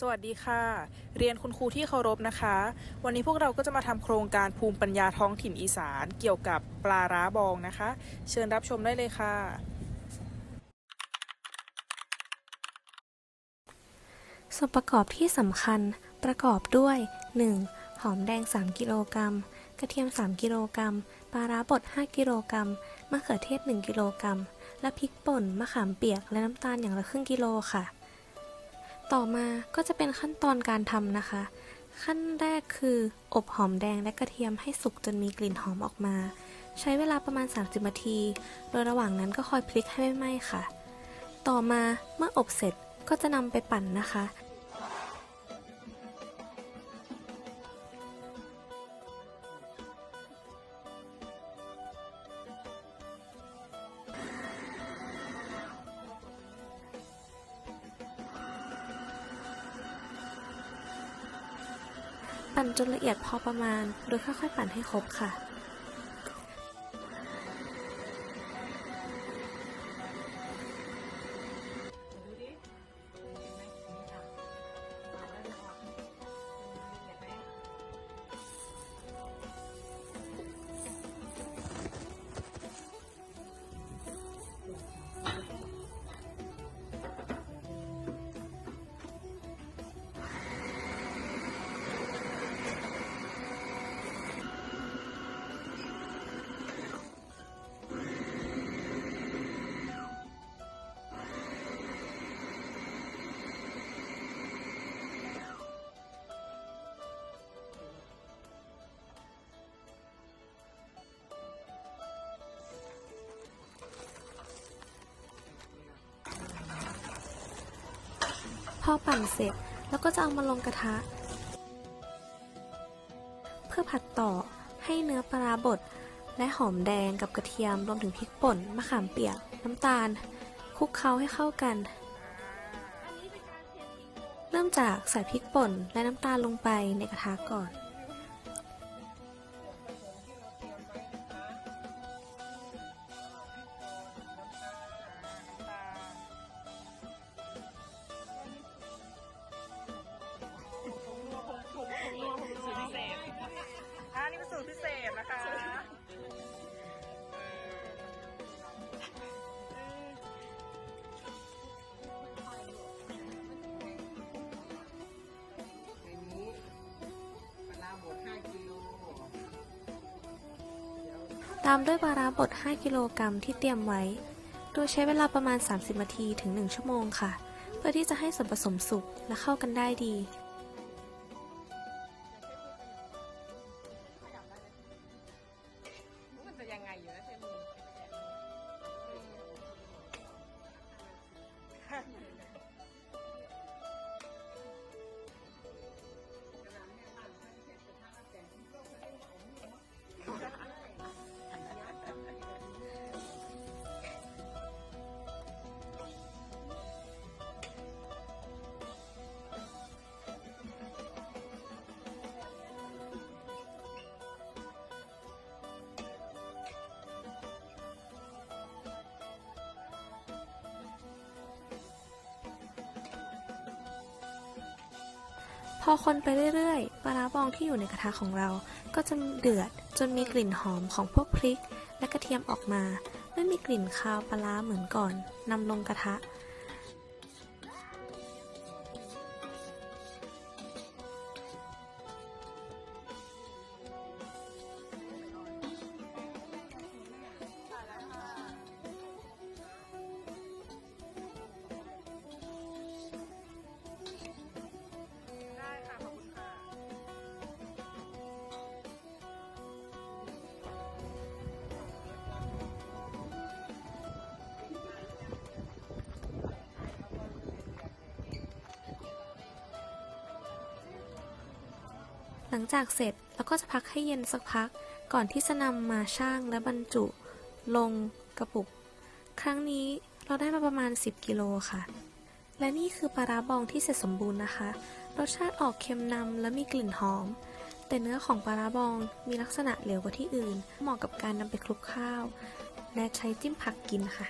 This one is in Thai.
สวัสดีค่ะ เรียนคุณครูที่เคารพนะคะ วันนี้พวกเราก็จะมาทำโครงการภูมิปัญญาท้องถิ่นอีสาน เกี่ยวกับปลาร้าบองนะคะ เชิญรับชมได้เลยค่ะ ส่วนประกอบที่สำคัญประกอบด้วย 1. หอมแดง 3 กิโลกรัม กระเทียม 3 กิโลกรัม ปลาร้าบด 5 กิโลกรัม มะเขือเทศ 1 กิโลกรัม และพริกป่น มะขามเปียก และน้ำตาลอย่างละครึ่งกิโลค่ะ ต่อมาก็จะเป็นขั้นตอนการทำนะคะ ขั้นแรกคืออบหอมแดงและกระเทียมให้สุกจนมีกลิ่นหอมออกมา ใช้เวลาประมาณ 30 นาที โดยระหว่างนั้นก็คอยพลิกให้ไม่ไหม้ค่ะ ต่อมาเมื่ออบเสร็จก็จะนำไปปั่นนะคะ ปั่นจนละเอียดพอประมาณ โดยค่อยๆ ปั่นให้ครบค่ะ อปั่นเสร็จ แล้วก็จะเอามาลงกระทะ เพื่อผัดต่อให้เนื้อปลาร้าบดและหอมแดงกับกระเทียมรวมถึงพริกป่น มะขามเปียก น้ำตาลคลุกเคล้าให้เข้ากัน เริ่มจากใส่พริกป่นและน้ำตาลลงไปในกระทะก่อน ตามด้วยปลาร้าบด 5 กิโลกรัมที่เตรียมไว้ โดยใช้เวลาประมาณ 30 นาทีถึง 1 ชั่วโมงค่ะ เพื่อที่จะให้ส่วนผสมสุกและเข้ากันได้ดี พอคนไปเรื่อยๆ ปลาร้าบองที่อยู่ในกระทะของเรา ก็จะเดือดจนมีกลิ่นหอมของพวกพริกและกระเทียมออกมา ไม่มีกลิ่นคาวปลาร้าเหมือนก่อนนำลงกระทะ หลังจากเสร็จเราก็จะพักให้เย็นสักพัก ก่อนที่จะนำมาช่างและบรรจุ ลงกระปุก ครั้งนี้เราได้มาประมาณ 10 กิโลค่ะ และนี่คือปลาร้าบองที่เสร็จสมบูรณ์นะคะ รสชาติออกเค็มนำและมีกลิ่นหอม แต่เนื้อของปลาร้าบองมีลักษณะเหลวกว่าที่อื่น เหมาะกับการนำไปคลุกข้าว และใช้จิ้มผักกินค่ะ